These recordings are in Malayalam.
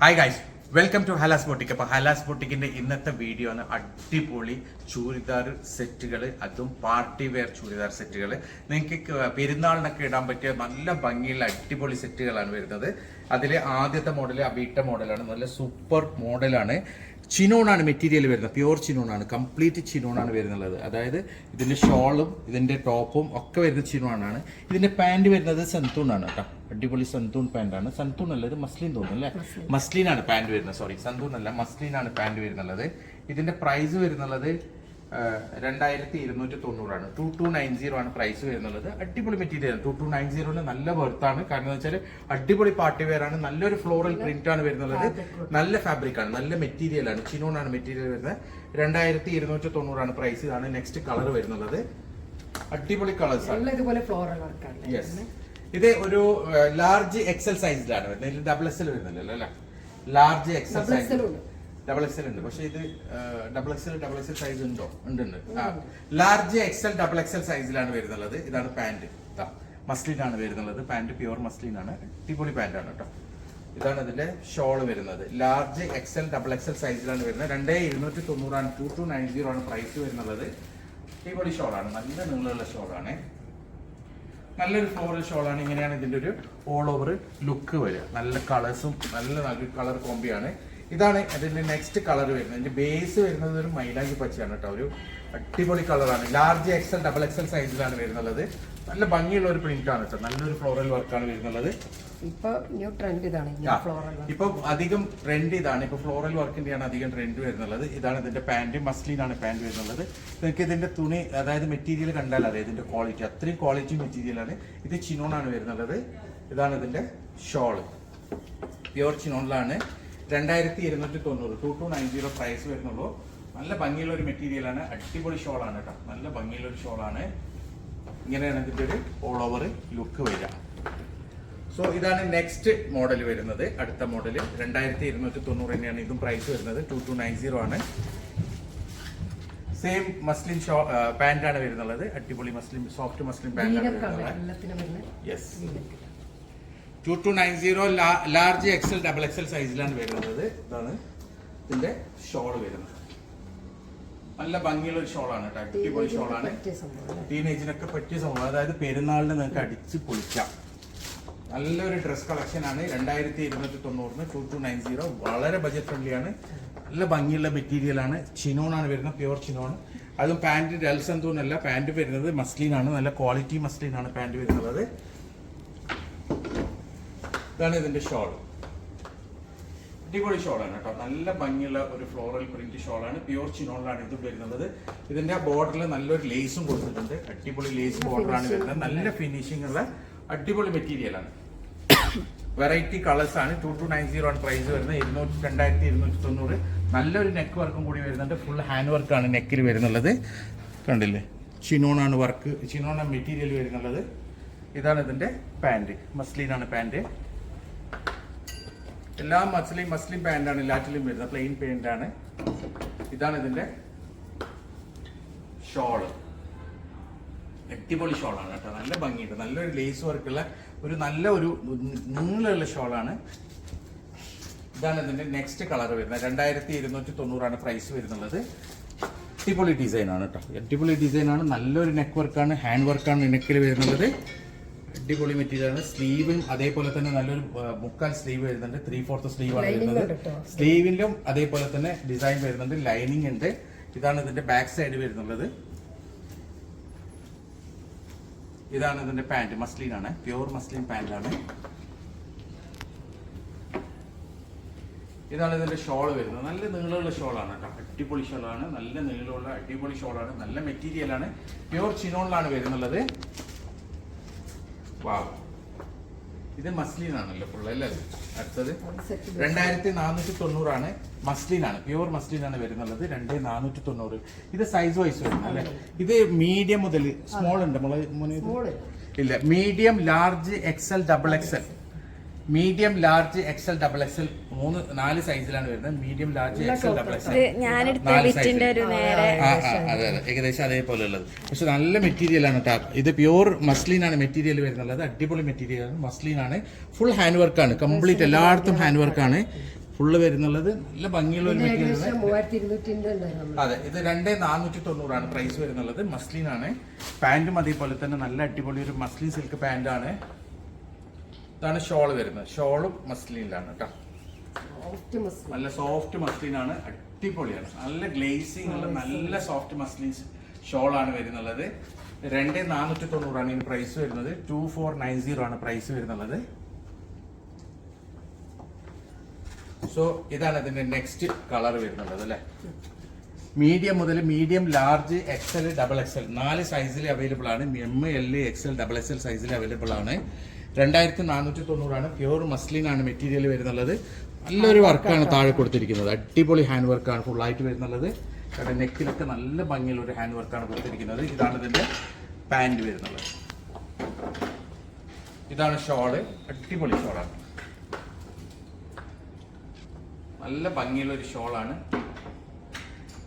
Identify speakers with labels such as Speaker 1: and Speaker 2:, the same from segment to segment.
Speaker 1: Hi guys welcome to Halas boutique അപ്പൊ ഹലാസ് ബോട്ടിക്കിന്റെ ഇന്നത്തെ വീഡിയോ ആണ് അടിപൊളി ചൂരിദാർ സെറ്റുകൾ അതും പാർട്ടി വെയർ ചൂരിദാർ സെറ്റുകൾ നിങ്ങൾക്ക് പെരുന്നാളിനൊക്കെ ഇടാൻ പറ്റിയ നല്ല ഭംഗിയുള്ള അടിപൊളി സെറ്റുകളാണ് വരുന്നത്. അതിൽ ആദ്യത്തെ മോഡൽ അബീട്ട മോഡലാണ് നല്ല സൂപ്പർ മോഡലാണ് ചിനോണാണ് മെറ്റീരിയൽ വരുന്നത്. പ്യുവർ ചിനോണാണ്. കംപ്ലീറ്റ് ചിനോണാണ് വരുന്നത് അതായത് ഇതിന്റെ ഷോളും ഇതിന്റെ ടോപ്പും ഒക്കെ വരുന്ന ചിനോണാണ്. ഇതിന്റെ പാന്റ് വരുന്നത് സന്തൂൺ ആണ് കേട്ടോ. അടിപൊളി സന്തൂൺ പാന്റ് ആണ്. സന്തൂൺ അല്ല ഇത് മസ്ലിൻ തോന്നുന്നു അല്ലേ? മസ്ലിനാണ് പാന്റ് വരുന്നത്. സോറി സന്തൂൺ അല്ല മസ്ലിനാണ് പാന്റ് വരുന്നുള്ളത്. ഇതിന്റെ പ്രൈസ് വരുന്നുള്ളത് രണ്ടായിരത്തി ഇരുന്നൂറ്റി തൊണ്ണൂറാണ് ടു ടു നയൻ സീറോ ആണ് പ്രൈസ് വരുന്നുള്ളത്. അടിപൊളി മെറ്റീരിയൽ ടു ടു നയൻ സീറോന് നല്ല വെർത്താണ് കാരണം എന്ന് വെച്ചാൽ അടിപൊളി പാർട്ടി വെയർ ആണ്. നല്ലൊരു ഫ്ലോറൽ പ്രിന്റ് ആണ് വരുന്നുള്ളത്. നല്ല ഫാബ്രിക് ആണ്. നല്ല മെറ്റീരിയൽ ആണ്. ചിനോൺ ആണ് മെറ്റീരിയൽ വരുന്നത്. രണ്ടായിരത്തി ഇരുന്നൂറ്റി തൊണ്ണൂറാണ് പ്രൈസ് ഇതാണ് നെക്സ്റ്റ് കളർ വരുന്നുള്ളത്. അടിപൊളി കളേഴ്സ് ആണ്.
Speaker 2: ഫ്ലോറൽ വർക്കാണ്
Speaker 1: യെസ് ഇത് ഒരു ലാർജ് എക്സൽ സൈസിലാണ് വരുന്നത്. ഡബിൾ എക്സൽ വരുന്നില്ലല്ലോ അല്ലേ? Large XL size. Double XL ഉണ്ട്. പക്ഷെ ഇത് double XL double XL size ഉണ്ടോ? ഉണ്ട് ഉണ്ട് ലാർജ് എക്സൽ ഡബിൾ എക്സൽ സൈസിലാണ് വരുന്നുള്ളത്. ഇതാണ് പാന്റ് മസ്ലിൻ ആണ് വരുന്നുള്ളത്. പാന്റ് പ്യുവർ മസ്ലിൻ ആണ്. അടിപൊളി പാന്റ് ആണ് കേട്ടോ ഇതാണ് ഇതിന്റെ ഷോൾ വരുന്നത്. ലാർജ് എക്സൽ ഡബിൾ എക്സൽ സൈസിലാണ് വരുന്നത്. രണ്ടേ ഇരുന്നൂറ്റി തൊണ്ണൂറാണ് ടു ടു നയൻ സീറോ ആണ് പ്രൈസ് വരുന്നുള്ളത്. അടിപൊളി ഷോളാണ് നല്ല നീളമുള്ള ഷോളാണ് നല്ലൊരു ഫ്ലോറൽ ഷോളാണ് ഇങ്ങനെയാണ് ഇതിന്റെ ഒരു ഓൾ ഓവർ ലുക്ക് വരിക. നല്ല കളേഴ്സും നല്ല നല്ല കളർ കോമ്പിയാണ് ഇതാണ് അതിന്റെ നെക്സ്റ്റ് കളർ വരുന്നത്. ഇതിന്റെ ബേസ് വരുന്നത് ഒരു മൈലാഞ്ചി പച്ചയാണ് കേട്ടോ. ഒരു അടിപൊളി കളറാണ് ലാർജ് എക്സൽ ഡബിൾ എക്സൽ സൈസിലാണ് വരുന്നത് നല്ല ഭംഗിയുള്ള ഒരു പ്രിന്റ് ആണ് കേട്ടോ. നല്ലൊരു ഫ്ലോറൽ വർക്കാണ് വരുന്നത്
Speaker 2: ഇപ്പൊ ന്യൂ ട്രെൻഡ് ഇതാണ്
Speaker 1: ഇപ്പൊ അധികം ട്രെൻഡ് ഇതാണ്. ഇപ്പൊ ഫ്ലോറൽ വർക്കിന്റെയാണ് അധികം ട്രെൻഡ് വരുന്നത് ഇതാണ് ഇതിന്റെ പാന്റ് മസ്ലിനാണ് ആണ് പാന്റ് വരുന്നത് നിങ്ങൾക്ക് ഇതിന്റെ തുണി അതായത് മെറ്റീരിയൽ കണ്ടാൽ അറിയാം ഇതിന്റെ ക്വാളിറ്റി അത്രയും ക്വാളിറ്റി മെറ്റീരിയലാണ് ഇത് ചിനോണാണ് വരുന്നത് ഇതാണ് ഇതിന്റെ ഷോൾ പ്യുവർ ചിനോണിലാണ് രണ്ടായിരത്തി ഇരുന്നൂറ്റി തൊണ്ണൂറ് two two nine zero price വരുന്നുള്ളൂ. നല്ല ഭംഗിയുള്ള ഒരു മെറ്റീരിയൽ ആണ്. അടിപൊളി ആണ് കേട്ടോ. നല്ല ഭംഗിയുള്ള ഒരു ഷോൾ ആണ്. ഇങ്ങനെയാണ് ഇതിന്റെ ഒരു ഓൾ ഓവർ ലുക്ക് വരിക. സോ ഇതാണ് നെക്സ്റ്റ് മോഡൽ വരുന്നത്. അടുത്ത മോഡൽ രണ്ടായിരത്തി ഇരുന്നൂറ്റി തൊണ്ണൂറ് തന്നെയാണ് ഇതും പ്രൈസ് വരുന്നത്. ടു ടു നയൻ സീറോ ആണ്. സെയിം മസ്ലിൻ ഷോ പാന്റ് ആണ് വരുന്നത് അടിപൊളി മസ്ലിൻ സോഫ്റ്റ് മസ്ലിൻ പാന്റ് ആണ്
Speaker 2: വീനക്കാണ്
Speaker 1: വരുന്നത് yes. Two two nine zero large XL double XL സൈസിലാണ് വരുന്നത്. ഇതാണ് ഇതിന്റെ ഷോൾ വരുന്നത്. നല്ല ഭംഗിയുള്ള ഒരു ഷോളാണ് കേട്ടോ അടിപൊളി ഷോളാണ്? ടീനേജിനൊക്കെ പറ്റിയ സംഭവം അതായത് പെരുന്നാളിന് നിങ്ങൾക്ക് അടിച്ച് പൊളിക്കാം. നല്ലൊരു ഡ്രസ് കളക്ഷൻ ആണ്. രണ്ടായിരത്തി ഇരുന്നൂറ്റി തൊണ്ണൂറിന് ടു ടു നയൻ സീറോ വളരെ ബജറ്റ് ഫ്രണ്ട്ലി ആണ്. നല്ല ഭംഗിയുള്ള മെറ്റീരിയൽ ആണ്. ചിനോൺ ആണ് വരുന്നത്. പ്യുവർ ചിനോൺ അതും പാന്റ് ഡൽസന്തൂൺ എന്തോന്നല്ല പാന്റ് വരുന്നത് മസ്ലിൻ ആണ്. നല്ല ക്വാളിറ്റി മസ്ലിൻ ആണ് പാന്റ് വരുന്നത്. ഇതാണ് ഇതിന്റെ ഷോൾ അടിപൊളി ഷോളാണ് കേട്ടോ. നല്ല ഭംഗിയുള്ള ഒരു ഫ്ലോറൽ പ്രിന്റ് ഷോളാണ് പ്യുർ ചിനോളിലാണ് ഇത് വരുന്നത്. ഇതിന്റെ ബോർഡറിൽ നല്ലൊരു ലേസും കൊടുത്തിട്ടുണ്ട്. അടിപൊളി ലേസ് ബോർഡറാണ് വരുന്നത്. നല്ല ഫിനിഷിംഗ് ഉള്ള അടിപൊളി മെറ്റീരിയലാണ് വെറൈറ്റി കളേഴ്സ് ആണ്. ടു ടു നയൻ സീറോ ആണ് പ്രൈസ് വരുന്നത്. ഇരുന്നൂറ്റി രണ്ടായിരത്തി ഇരുന്നൂറ്റി തൊണ്ണൂറ്. നല്ലൊരു നെക്ക് വർക്കും കൂടി വരുന്നുണ്ട്. ഫുൾ ഹാൻഡ് വർക്കാണ് നെക്കിൽ വരുന്നുള്ളത്. കണ്ടില്ലേ? ചിനോണാണ് വർക്ക് ചിനോണ മെറ്റീരിയൽ വരുന്നുള്ളത്. ഇതാണ് ഇതിന്റെ പാന്റ് മസ്ലിനാണ് പാന്റ് എല്ലാ മസ്ലിം മസ്ലിം പാന്റാണ് എല്ലാറ്റിലും വരുന്നത്. പ്ലെയിൻ പാന്റാണ് ഇതാണ് ഇതിന്റെ ഷോൾ അടിപൊളി ഷോളാണ് കേട്ടോ. നല്ല ഭംഗിയുണ്ട്. നല്ലൊരു ലേസ് വർക്കുള്ള ഒരു നല്ല ഒരു നീളമുള്ള ഷോളാണ് ഇതാണ് ഇതിന്റെ നെക്സ്റ്റ് കളർ വരുന്നത്. രണ്ടായിരത്തി ഇരുന്നൂറ്റി തൊണ്ണൂറാണ് പ്രൈസ് വരുന്നുള്ളത്. അടിപൊളി ഡിസൈനാണ് കേട്ടോ. അടിപൊളി ഡിസൈൻ ആണ്. നല്ലൊരു നെക്ക് വർക്കാണ് ഹാൻഡ് വർക്കാണ് നെക്കിൽ വരുന്നത് അടിപൊളി മെറ്റീരിയൽ ആണ്. സ്ലീവും അതേപോലെ തന്നെ നല്ലൊരു മുക്കാൽ സ്ലീവ് വരുന്നുണ്ട്. ത്രീ ഫോർത്ത് സ്ലീവ് ആണ് വരുന്നത്. സ്ലീവിലും അതേപോലെ തന്നെ ഡിസൈൻ വരുന്നുണ്ട്. ലൈനിങ് ഉണ്ട്. ഇതാണ് ഇതിന്റെ ബാക്ക് സൈഡ് വരുന്നുള്ളത്. ഇതാണ് ഇതിന്റെ പാന്റ് മസ്ലിൻ ആണ്. പ്യൂർ മസ്ലിൻ പാന്റ് ആണ്. ഇതാണ് ഇതിന്റെ ഷോൾ വരുന്നത്. നല്ല നീളമുള്ള ഷോളാണ് കേട്ടോ. അടിപൊളി ഷോളാണ് നല്ല നീളമുള്ള അടിപൊളി ഷോളാണ് നല്ല മെറ്റീരിയൽ ആണ്. പ്യുവർ ചിനോണിലാണ് വരുന്നുള്ളത്. വാവ് ഇത് മസ്ലിൻ ആണല്ലോ ഫുൾ അല്ലേ? അടുത്തത് രണ്ടായിരത്തി നാനൂറ്റി തൊണ്ണൂറാണ് മസ്ലിൻ ആണ്. പ്യുവർ മസ്ലിൻ ആണ് വരുന്നുള്ളത്. രണ്ട് നാനൂറ്റി തൊണ്ണൂറ് ഇത് സൈസ് വൈസ് വരുന്നത് അല്ലേ? ഇത് മീഡിയം മുതൽ സ്മോൾ ഉണ്ട്. ഇല്ല medium large XL double XL medium large XL double XL മൂന്ന് നാല് സൈസിലാണ് വരുന്നത്. Medium large XL double XL നാല് അതെ അതെ. ഏകദേശം അതേപോലെ ഉള്ളത് പക്ഷെ നല്ല മെറ്റീരിയൽ ആണ് കേട്ടോ ഇത് പ്യൂർ മസ്ലിൻ ആണ് മെറ്റീരിയൽ വരുന്നുള്ളത്. അടിപൊളി മെറ്റീരിയൽ ആണ്. മസ്ലിൻ ആണ്. ഫുൾ ഹാൻഡ് വർക്ക് ആണ് കംപ്ലീറ്റ് എല്ലായിടത്തും ഹാൻഡ് വർക്ക് ആണ്. ഫുള്ള് വരുന്നുള്ളത്. നല്ല ഭംഗിയുള്ള ഒരു മെറ്റീരിയൽ അതെ ഇത് രണ്ട് നാനൂറ്റി തൊണ്ണൂറാണ് പ്രൈസ് വരുന്നുള്ളത്. മസ്ലിൻ ആണ്. പാന്റും അതേപോലെ തന്നെ നല്ല അടിപൊളി ഒരു മസ്ലിൻ സിൽക്ക് പാന്റ് ആണ്. ഇതാണ് ഷോൾ വരുന്നത്. ഷോളും മസ്ലിനിലാണ് കേട്ടോ.
Speaker 2: സോഫ്റ്റ്
Speaker 1: നല്ല സോഫ്റ്റ് മസ്ലിൻ ആണ് അടിപൊളിയാണ്. നല്ല ഗ്ലേസിംഗ് ഉള്ള നല്ല സോഫ്റ്റ് മസ്ലിൻ ഷോൾ ആണ് വരുന്നുള്ളത്. രണ്ട് നാനൂറ്റി തൊണ്ണൂറാണ് ഇതിന് പ്രൈസ് വരുന്നത്. ടു ഫോർ നയൻ സീറോ ആണ് പ്രൈസ് വരുന്നുള്ളത്. സോ ഇതാണ് ഇതിന്റെ നെക്സ്റ്റ് കളർ വരുന്നുള്ളത് അല്ലേ? മീഡിയം മുതൽ medium large XL double XL നാല് സൈസിൽ അവൈലബിൾ ആണ്. M L XL double XL സൈസിൽ അവൈലബിൾ ആണ്. രണ്ടായിരത്തി നാനൂറ്റി തൊണ്ണൂറാണ് പ്യൂർ മസ്ലിൻ ആണ് മെറ്റീരിയൽ വരുന്നുള്ളത്. നല്ലൊരു വർക്കാണ് താഴെ കൊടുത്തിരിക്കുന്നത്. അടിപൊളി ഹാൻഡ് വർക്കാണ് ഫുൾ ആയിട്ട് വരുന്നുള്ളത്. കാരണം നെക്കിലൊക്കെ നല്ല ഭംഗിയുള്ള ഒരു ഹാൻഡ് വർക്കാണ് കൊടുത്തിരിക്കുന്നത്. ഇതാണ് ഇതിന്റെ പാന്റ് വരുന്നത്. ഇതാണ് ഷോൾ അടിപൊളി ഷോളാണ് നല്ല ഭംഗിയുള്ള ഒരു ഷോളാണ്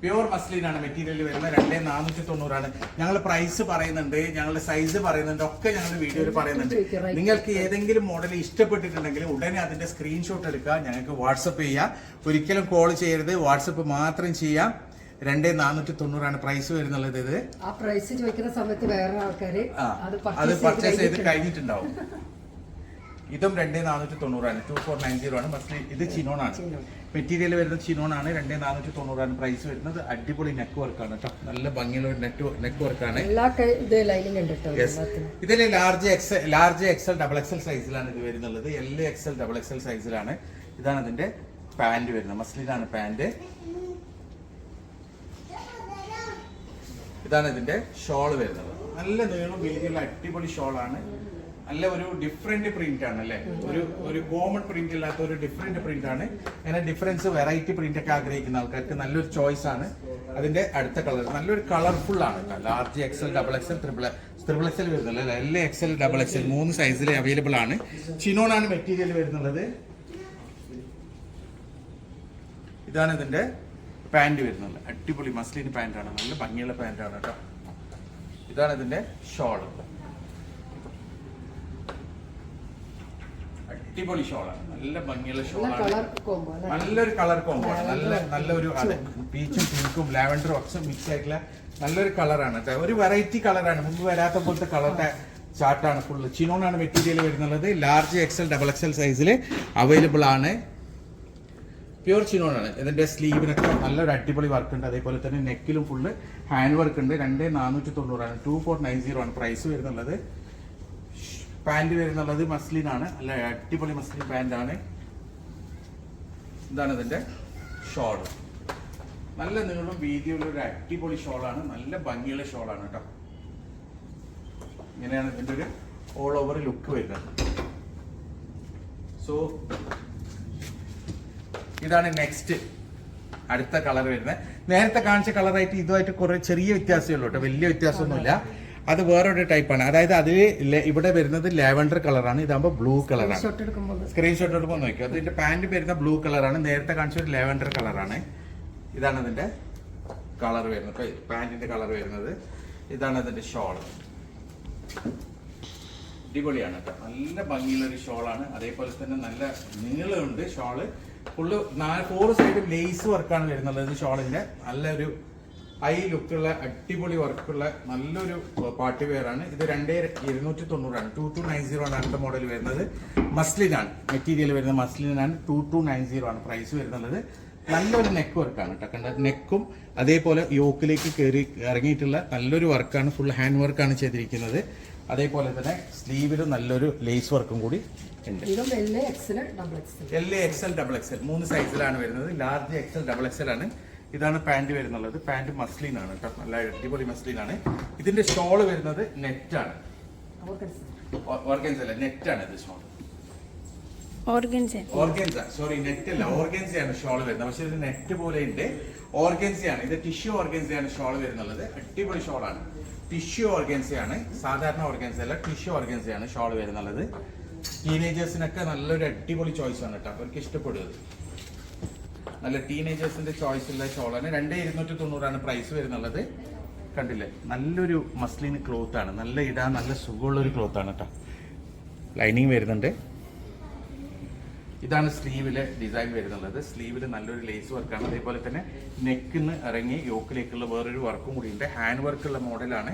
Speaker 1: പ്യുവർ മസ്ലിൻ ആണ് മെറ്റീരിയൽ വരുന്നത്. രണ്ടേ നാനൂറ്റി തൊണ്ണൂറാണ് ഞങ്ങൾ പ്രൈസ് പറയുന്നുണ്ട്. ഞങ്ങളുടെ സൈസ് പറയുന്നുണ്ട്. ഒക്കെ ഞങ്ങൾ വീഡിയോയിൽ പറയുന്നുണ്ട്. നിങ്ങൾക്ക് ഏതെങ്കിലും മോഡൽ ഇഷ്ടപ്പെട്ടിട്ടുണ്ടെങ്കിൽ ഉടനെ അതിന്റെ സ്ക്രീൻഷോട്ട് എടുക്കുക. ഞങ്ങൾക്ക് വാട്സപ്പ് ചെയ്യുക ഒരിക്കലും കോൾ ചെയ്യരുത്. വാട്സപ്പ് മാത്രം ചെയ്യാം. രണ്ടേ നാനൂറ്റി തൊണ്ണൂറാണ് പ്രൈസ് വരുന്നുള്ളത് ഇത്.
Speaker 2: ആ പ്രൈസ് ചോദിക്കുന്ന സമയത്ത് വേറെ
Speaker 1: ആൾക്കാർ
Speaker 2: അത് പർച്ചേസ്
Speaker 1: ചെയ്ത് കഴിഞ്ഞിട്ടുണ്ടാവും. ഇതും രണ്ടേ നാനൂറ്റി തൊണ്ണൂറാണ് ടു ഫോർ നയൻ സീറോ ആണ് ഇത്
Speaker 2: ചിനോണാണ്.
Speaker 1: മെറ്റീരിയൽ വരുന്നത് ചിനോൺ ആണ് രണ്ടേ നാനൂറ്റി തൊണ്ണൂറാണ് പ്രൈസ് വരുന്നത്. അടിപൊളി നെക്ക് വർക്കാണ് കേട്ടോ നല്ല ഭംഗിയുള്ള ഒരു നെറ്റ് നെക്ക് വർക്കാണ് ഇതിൽ large X large XL double XL സൈസിലാണ് ഇത് വരുന്നുള്ളത്. എൽ എക്സൽ ഡബിൾ എക്സൽ സൈസിലാണ് ഇതാണ് ഇതിന്റെ പാന്റ് വരുന്നത്. മസ്ലിനാണ് പാന്റ് ഇതാണ് ഇതിന്റെ ഷോൾ വരുന്നത്. നല്ല നീളം വീതിയുള്ള അടിപൊളി ഷോളാണ് നല്ല ഒരു ഡിഫറെന്റ് പ്രിന്റ് ആണ് അല്ലേ? ഒരു ഒരു കോമൺ പ്രിന്റ് ഇല്ലാത്ത ഒരു ഡിഫറെന്റ് പ്രിന്റ് ആണ്. അങ്ങനെ ഡിഫറൻസ് വെറൈറ്റി പ്രിന്റ് ഒക്കെ ആഗ്രഹിക്കുന്ന ആൾക്കാർക്ക് നല്ലൊരു ചോയ്സ് ആണ്. അതിന്റെ അടുത്ത കളർ നല്ലൊരു കളർഫുൾ ആണ് large XL double XL triple triple XL വരുന്നത് അല്ലേ? എൽ എക്സൽ ഡബിൾ എക്സൽ മൂന്ന് സൈസിൽ അവൈലബിൾ ആണ്. ചിനോൺ ആണ് മെറ്റീരിയൽ വരുന്നുള്ളത്. ഇതാണ് ഇതിന്റെ പാന്റ് വരുന്നത് അടിപൊളി മസ്ലിൻ പാന്റ് ആണ്. നല്ല ഭംഗിയുള്ള പാന്റ് ആണ് കേട്ടോ ഇതാണ് ഇതിന്റെ ഷോൾ അടിപൊളി ഷോളാണ് നല്ല ഭംഗിയുള്ള ഷോളാണ്. നല്ലൊരു കളർ കോമ്പോ ആണ്. നല്ല നല്ലൊരു പീച്ചും പിങ്കും ലാവൻഡറും ഒക്കെ മിക്സ് ആയിട്ടുള്ള നല്ലൊരു കളറാണ്. ഒരു വെറൈറ്റി കളറാണ്. മുമ്പ് വരാത്ത പോലത്തെ കളറിന്റെ ചാർട്ടാണ് ഫുള്ള് ചിനോണാണ് മെറ്റീരിയൽ വരുന്നത് ലാർജ് എക്സൽ ഡബിൾ എക്സൽ സൈസിൽ അവൈലബിൾ ആണ്. പ്യൂർ ചിനോണാണ്. ഇതിന്റെ സ്ലീവിനൊക്കെ നല്ലൊരു അടിപൊളി വർക്ക് ഉണ്ട്. അതേപോലെ തന്നെ നെക്കിലും ഫുള്ള് ഹാൻഡ് വർക്ക് ഉണ്ട്. രണ്ട് നാനൂറ്റി തൊണ്ണൂറാണ്. ടു ഫോർ നയൻ സീറോ ആണ് പ്രൈസ് വരുന്നുള്ളത്. പാന്റ് വരുന്നുള്ളത് മസ്ലിൻ ആണ്. അല്ല അടിപൊളി മസ്ലിൻ പാന്റ് ആണ്. ഇതാണ് ഇതിന്റെ ഷോൾ നല്ല നീളം വീതിയുള്ള ഒരു അടിപൊളി ഷോളാണ് നല്ല ഭംഗിയുള്ള ഷോളാണ് കേട്ടോ. ഇങ്ങനെയാണ് ഇതിന്റെ ഒരു ഓൾ ഓവർ ലുക്ക് വരുന്നത്. സോ ഇതാണ് നെക്സ്റ്റ് അടുത്ത കളർ വരുന്നത്. നേരത്തെ കാണിച്ച കളറായിട്ട് ഇതുമായിട്ട് കുറെ ചെറിയ വ്യത്യാസമേ ഉള്ളൂ കേട്ടോ. വലിയ വ്യത്യാസമൊന്നുമില്ല. അത് വേറൊരു ടൈപ്പാണ് അതായത് അതിൽ ഇവിടെ വരുന്നത് ലാവൻഡർ കളറാണ്. ഇതാകുമ്പോൾ ബ്ലൂ കളറാണ്. സ്ക്രീൻഷോട്ട് എടുക്കുമ്പോൾ. നോക്കിയോ അതിന്റെ പാന്റ് വരുന്ന ബ്ലൂ കളറാണ്. നേരത്തെ കാണിച്ച ഒരു ലാവൻഡർ കളറാണ്. ഇതാണ് അതിന്റെ കളർ വരുന്നത്. പാന്റിന്റെ കളർ വരുന്നത്. ഇതാണ് അതിന്റെ ഷോൾ അടിപൊളിയാണ് കേട്ടോ. നല്ല ഭംഗിയുള്ള ഒരു ഷോളാണ്. അതേപോലെ തന്നെ നല്ല നീളമുണ്ട് ഷോൾ. ഫുള്ള് നാല് ഫോർ സൈഡും ലേസ് വർക്കാണ് വരുന്നുള്ളത് ഷോളിന്റെ. നല്ലൊരു ഹൈ ലുക്കുള്ള അടിപൊളി വർക്കുള്ള നല്ലൊരു പാർട്ടി വെയറാണ് ഇത് രണ്ടേ ഇരുന്നൂറ്റി തൊണ്ണൂറാണ് ടു ടു നയൻ സീറോ ആണ് അടുത്ത മോഡൽ വരുന്നത്. മസ്ലിനാണ്. മെറ്റീരിയൽ വരുന്നത് മസ്ലിനാണ്. ടു ടു നയൻ സീറോ ആണ് പ്രൈസ് വരുന്നത്. നല്ലൊരു നെക്ക് വർക്കാണ് കേട്ടോ കണ്ട? നെക്കും അതേപോലെ യോക്കിലേക്ക് കയറി ഇറങ്ങിയിട്ടുള്ള നല്ലൊരു വർക്കാണ് ഫുൾ ഹാൻഡ് വർക്കാണ് ചെയ്തിരിക്കുന്നത്. അതേപോലെ തന്നെ സ്ലീവിലും നല്ലൊരു ലേസ് വർക്കും കൂടി ഉണ്ട്.
Speaker 2: എൽ എക്സൽ
Speaker 1: ഡബിൾ എക്സൽ മൂന്ന് സൈസിലാണ് വരുന്നത്. ലാർജ് എക്സൽ ഡബിൾ എക്സൽ ആണ്. ഇതാണ് പാന്റ് വരുന്നുള്ളത്. പാന്റ് മസ്ലിൻ ആണ് കേട്ടോ. നല്ല അടിപൊളി മസ്ലിൻ ആണ്. ഇതിന്റെ ഷോൾ വരുന്നത് നെറ്റ് ആണ്. ഓർഗൻസ് അല്ല നെറ്റ് ആണ് ഇത് shawl
Speaker 3: organza.
Speaker 1: Organza sorry net അല്ല ഓർഗൻസയാണ് ഷോൾ വരുന്നത്. പക്ഷെ ഇത് നെറ്റ് പോലെ ഉണ്ട്. ഓർഗൻസയാണ് ഇത് ടിഷ്യൂ ഓർഗൻസയാണ് ഷോൾ വരുന്നുള്ളത്. അടിപൊളി ഷോളാണ്. ടിഷ്യൂ ഓർഗൻസയാണ് സാധാരണ ഓർഗൻസ അല്ല ടിഷ്യൂ ഓർഗൻസയാണ് ഷോൾ വരുന്നുള്ളത്. ടീനേജേഴ്സിനൊക്കെ നല്ലൊരു അടിപൊളി ചോയ്സ് ആണ് കേട്ടോ. അവർക്ക് ഇഷ്ടപ്പെടുന്നത്. നല്ല ടീനേജേഴ്സിന്റെ ചോയ്സ് ഉള്ള ഷോളാണ്. രണ്ടേ ഇരുന്നൂറ്റി തൊണ്ണൂറാണ് പ്രൈസ് വരുന്നുള്ളത്. കണ്ടില്ലേ? നല്ലൊരു മസ്ലിൻ ക്ലോത്ത് ആണ്. നല്ല ഇടാൻ നല്ല സുഖമുള്ള ഒരു ക്ലോത്ത് ആണ് കേട്ടോ ലൈനിങ് വരുന്നുണ്ട്. ഇതാണ് സ്ലീവിൽ ഡിസൈൻ വരുന്നുള്ളത്. സ്ലീവിൽ നല്ലൊരു ലേസ് വർക്കാണ് അതേപോലെ തന്നെ നെക്കിന്ന് ഇറങ്ങി യോക്കിലേക്കുള്ള വേറൊരു വർക്കും കൂടി ഉണ്ട്. ഹാൻഡ് വർക്കുള്ള മോഡലാണ്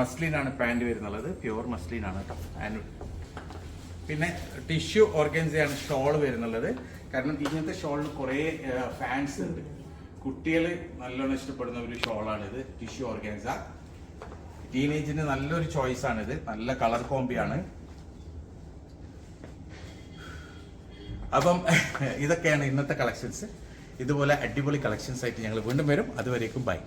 Speaker 1: മസ്ലിനാണ് പാന്റ് വരുന്നുള്ളത്. പ്യുവർ മസ്ലിനാണ് കേട്ടോ ഹാൻഡ് പിന്നെ ടിഷ്യൂ ഓർഗൻസിയാണ് ഷോൾ വരുന്നുള്ളത്. കാരണം ഇങ്ങനത്തെ ഷോളിന് കുറേ ഫാൻസ് ഉണ്ട്. കുട്ടികൾ നല്ലോണം ഇഷ്ടപ്പെടുന്ന ഒരു ഷോളാണ് ഇത് ടിഷ്യൂ ഓർഗാൻസ. ടീനേജിന് നല്ലൊരു ചോയ്സ് ആണ് ഇത് നല്ല കളർ കോമ്പിയാണ്. അപ്പം ഇതൊക്കെയാണ് ഇന്നത്തെ കളക്ഷൻസ് ഇതുപോലെ അടിപൊളി കളക്ഷൻസ് ആയിട്ട് ഞങ്ങൾ വീണ്ടും വരും. അതുവരേക്കും ബൈ.